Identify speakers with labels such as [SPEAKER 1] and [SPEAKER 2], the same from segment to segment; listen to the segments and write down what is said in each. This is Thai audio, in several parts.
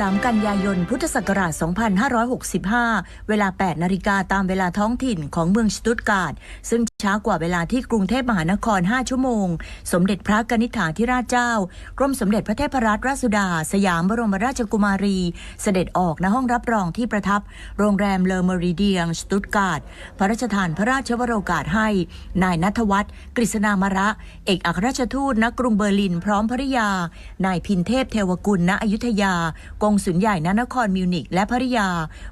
[SPEAKER 1] 13 กันยายน พุทธศักราช 2565 เวลา 8 นาฬิกาตามเวลาท้องถิ่นของเมืองสตุตการ์ด ซึ่งช้ากว่าเวลาที่กรุงเทพมหานคร 5 ชั่วโมง สมเด็จพระกนิษฐาธิราชเจ้า กรมสมเด็จพระเทพรัตนราชสุดา สยามบรมราชกุมารี เสด็จออกณห้องรับรองที่ประทับ โรงแรมเลอเมริเดียงสตุตการ์ด พระราชทานพระราชวโรกาสให้ นายนัทวัฒน์กฤษณามระ เอกอัครราชทูตณกรุงเบอร์ลินพร้อมภริยา นายพินเทพเทวกุลณอยุธยากงสุลใหญ่ณนครมิวนิกและภริยา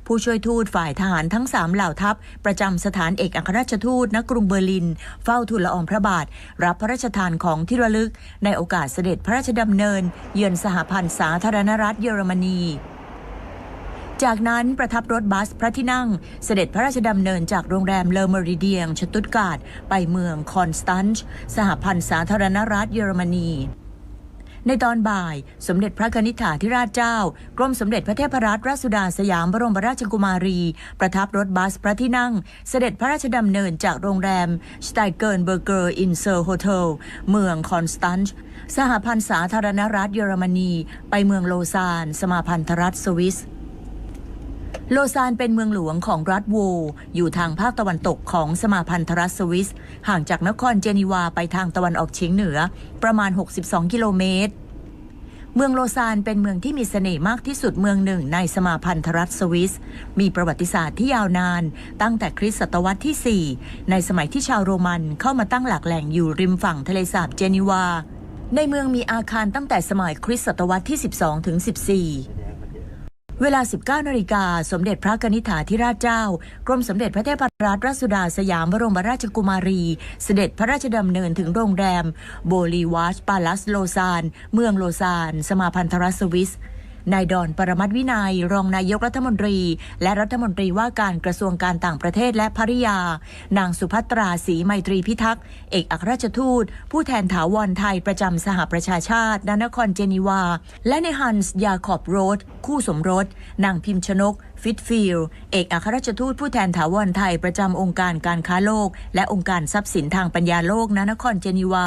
[SPEAKER 1] ผู้ช่วยทูตฝ่ายทหารทั้งสามเหล่าทัพ ประจำสถานเอกอัครราชทูตณกรุงเบอร์ลิน เฝ้าทูลละอองพระบาท รับพระราชทานของที่ระลึก ในโอกาสเสด็จพระราชดำเนิน เยือนสหพันธ์สาธารณรัฐเยอรมนีจากนั้นประทับรถบัสพระที่นั่ง เสด็จพระราชดำเนินจากโรงแรมเลอเมริเดียงชตุตการ์ดไปเมืองคอนสแตนซ์สหพันธ์สาธารณรัฐเยอรมนี ในตอนบ่าย สมเด็จพระนิษฐาธิราชเจ้า กรมสมเด็จพระเทพรัตนราชสุดาสยามบรมราชกุมารี ประทับรถบัสพระที่นั่ง เสด็จพระราชดำเนินจากโรงแรมสไตเกิร์นเบอร์เกอร์อินเซอร์โฮเทลเมืองคอนสแตนซ์สหพันธ์สาธารณรัฐเยอรมนี ไปเมืองโลซาน สมาพันธรัฐสวิส โลซานเป็นเมืองหลวงของรัฐโว อยู่ทางภาคตะวันตกของสมาพันธรัฐสวิส ห่างจากนครเจนีวาไปทางตะวันออกเฉียงเหนือ ประมาณ 62 กิโลเมตร เมืองโลซานเป็นเมืองที่มีเสน่ห์มากที่สุดเมืองหนึ่งในสมาพันธรัฐสวิส มีประวัติศาสตร์ที่ยาวนาน ตั้งแต่คริสตศตวรรษที่ 4 ในสมัยที่ชาวโรมันเข้ามาตั้งหลักแหล่งอยู่ริมฝั่งทะเลสาบเจนีวา ในเมืองมีอาคารตั้งแต่สมัยคริสตศตวรรษที่ 12 ถึง 14 เวลา 19นาฬิกาสมเด็จพระกนิษฐาธิราชเจ้า กรมสมเด็จพระเทพรัตนราชสุดาสยามบรมราชกุมารี เสด็จพระราชดำเนินถึงโรงแรม โบลีวาชปาลัสโลซาน เมืองโลซาน สมาพันธรัฐสวิส นายดอนปรมัตวินัย รองนายกรัฐมนตรี และรัฐมนตรีว่าการกระทรวงการต่างประเทศและภริยา นางสุภัตราศรีไมตรีพิทักษ์ เอกอัครราชทูต ผู้แทนถาวรไทยประจำสหประชาชาติณนครเจนีวา และในฮันส์ยาคอบโรดคู่สมรส นางพิมพ์ชนกฟิตฟิลเอกอัครราชทูตผู้แทนถาวรไทยประจำองค์การการค้าโลก และองค์การทรัพย์สินทางปัญญาโลกณนครเจนีวา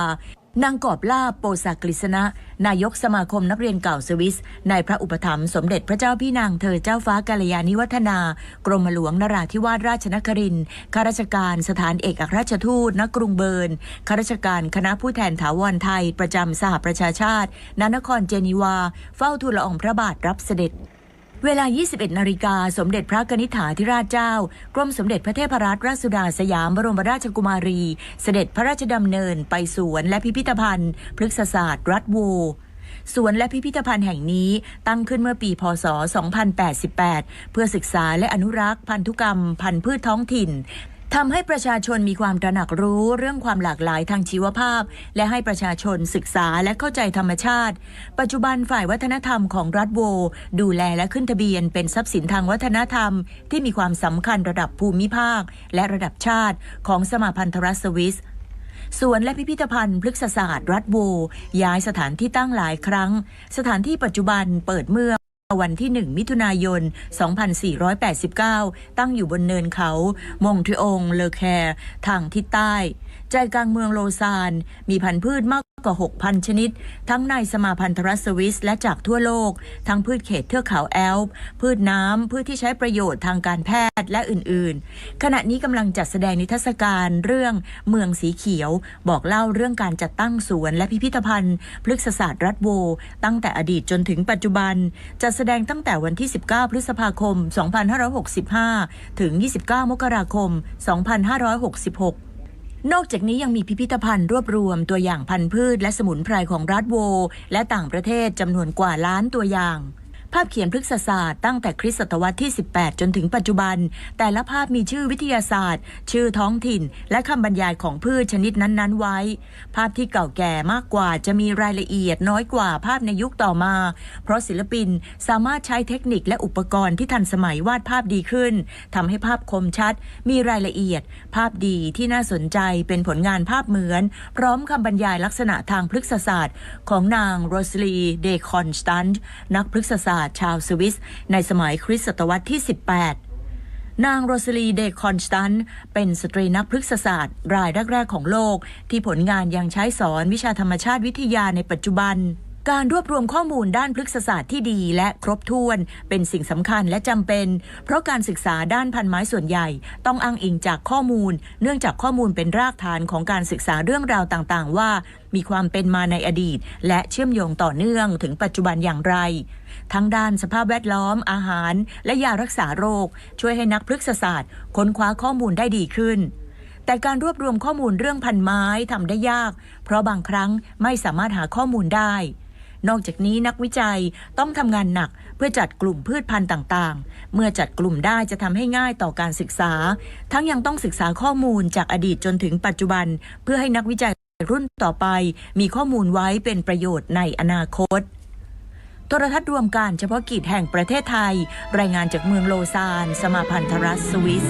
[SPEAKER 1] นางกอบลาโปสากฤษณะ นายกสมาคมนักเรียนเก่าสวิส ในพระอุปถัมภ์สมเด็จพระเจ้าพี่นางเธอเจ้าฟ้ากาลยานิวัฒนา กรมหลวงนราธิวาสราชนครินข้าราชการสถานเอกอัครราชทูตณกรุงเบิร์นข้าราชการคณะผู้แทนถาวรไทย ประจำสหประชาชาติณนครเจนีวา เฝ้าทูลละอองพระบาทรับเสด็จ เวลา 21 นาฬิกา สมเด็จพระกนิษฐาธิราชเจ้า กรมสมเด็จพระเทพรัตนราชสุดาสยามบรมราชกุมารี เสด็จพระราชดำเนินไปสวนและพิพิธภัณฑ์พฤกษศาสตร์รัฐโวสวนและพิพิธภัณฑ์แห่งนี้ตั้งขึ้นเมื่อปี พศ 2088 เพื่อศึกษาและอนุรักษ์พันธุกรรม พันธุ์พืชท้องถิ่น ทำให้ประชาชนมีความตระหนักรู้เรื่องความหลากหลายทางชีวภาพ และให้ประชาชนศึกษาและเข้าใจธรรมชาติ ปัจจุบันฝ่ายวัฒนธรรมของรัฐโว ดูแลและขึ้นทะเบียน เป็นทรัพย์สินทางวัฒนธรรม ที่มีความสำคัญระดับภูมิภาค และระดับชาติ ของสมาพันธรัฐสวิสสวนและพิพิธภัณฑ์พฤกษศาสตร์รัฐโว ย้ายสถานที่ตั้งหลายครั้ง สถานที่ปัจจุบันเปิดเมื่อ วันที่ 1 มิถุนายน 2489 ตั้งอยู่บนเนินเขา มงทริองเลอแคร์ ทางทิศใต้ ใจกลางเมืองโลซาน มีพันธุ์พืชมาก กว่า 6,000 ชนิด ทั้งในสมาพันธรัฐสวิสและจากทั่วโลก ทั้งพืชเขตเทือกเขาแอลป์พืชน้ำพืชที่ใช้ประโยชน์ทางการแพทย์และอื่นๆ ขณะนี้กำลังจัดแสดงนิทรรศการเรื่องเมืองสีเขียว บอกเล่าเรื่องการจัดตั้งสวนและพิพิธภัณฑ์พฤกษศาสตร์รัฐโว ตั้งแต่อดีตจนถึงปัจจุบัน จัดแสดงตั้งแต่วันที่ 19 พฤษภาคม 2565 ถึง 29 มกราคม 2566 นอกจากนี้ยังมีพิพิธภัณฑ์รวบรวมตัวอย่างพันธุ์พืช และสมุนไพรของรัฐโว และต่างประเทศจำนวนกว่าล้านตัวอย่าง ภาพเขียนพฤกษศาสตร์ตั้งแต่คริสตศตวรรษที่ 18 จนถึงปัจจุบัน แต่ละภาพมีชื่อวิทยาศาสตร์ ชื่อท้องถิ่น และคำบรรยายของพืชชนิดนั้นๆ ไว้ ภาพที่เก่าแก่มากกว่าจะมีรายละเอียดน้อยกว่าภาพในยุคต่อมา เพราะศิลปินสามารถใช้เทคนิคและอุปกรณ์ที่ทันสมัยวาดภาพดีขึ้นทำให้ภาพคมชัด มีรายละเอียด ภาพดีที่น่าสนใจเป็นผลงานภาพเหมือน พร้อมคำบรรยายลักษณะทางพฤกษศาสตร์ ของนางโรสลีเดคอนสตันนักพฤกษศาสตร์ชาวสวิส ในสมัยคริสตศตวรรษที่ 18 นางโรสลีเดคอนสตัน เป็นสตรีนักพฤกษศาสตร์ รายแรก ๆ ของโลก ที่ผลงานยังใช้สอนวิชาธรรมชาติวิทยาในปัจจุบัน การรวบรวมข้อมูลด้านพฤกษศาสตร์ที่ดีและครบถ้วน เป็นสิ่งสำคัญและจำเป็น เพราะการศึกษาด้านพันไม้ส่วนใหญ่ ต้องอ้างอิงจากข้อมูล เนื่องจากข้อมูลเป็นรากฐานของการศึกษาเรื่องราวต่างๆ ว่า มีความเป็นมาในอดีต และเชื่อมโยงต่อเนื่องถึงปัจจุบันอย่างไร ทั้งด้านสภาพแวดล้อม อาหาร และยารักษาโรค ช่วยให้นักพฤกษศาสตร์ ค้นคว้าข้อมูลได้ดีขึ้นแต่การรวบรวมข้อมูลเรื่องพันไม้ทำได้ยาก เพราะบางครั้งไม่สามารถหาข้อมูลได้ นอกจากนี้นักวิจัยต้องทำงานหนักเพื่อจัดกลุ่มพืชพันธุ์ต่างๆ เมื่อจัดกลุ่มได้จะทำให้ง่ายต่อการศึกษา ทั้งยังต้องศึกษาข้อมูลจากอดีตจนถึงปัจจุบัน เพื่อให้นักวิจัยรุ่นต่อไป มีข้อมูลไว้เป็นประโยชน์ในอนาคตโทรทัศน์รวมการเฉพาะกิจแห่งประเทศไทย รายงานจากเมืองโลซาน สมาพันธรัฐสวิส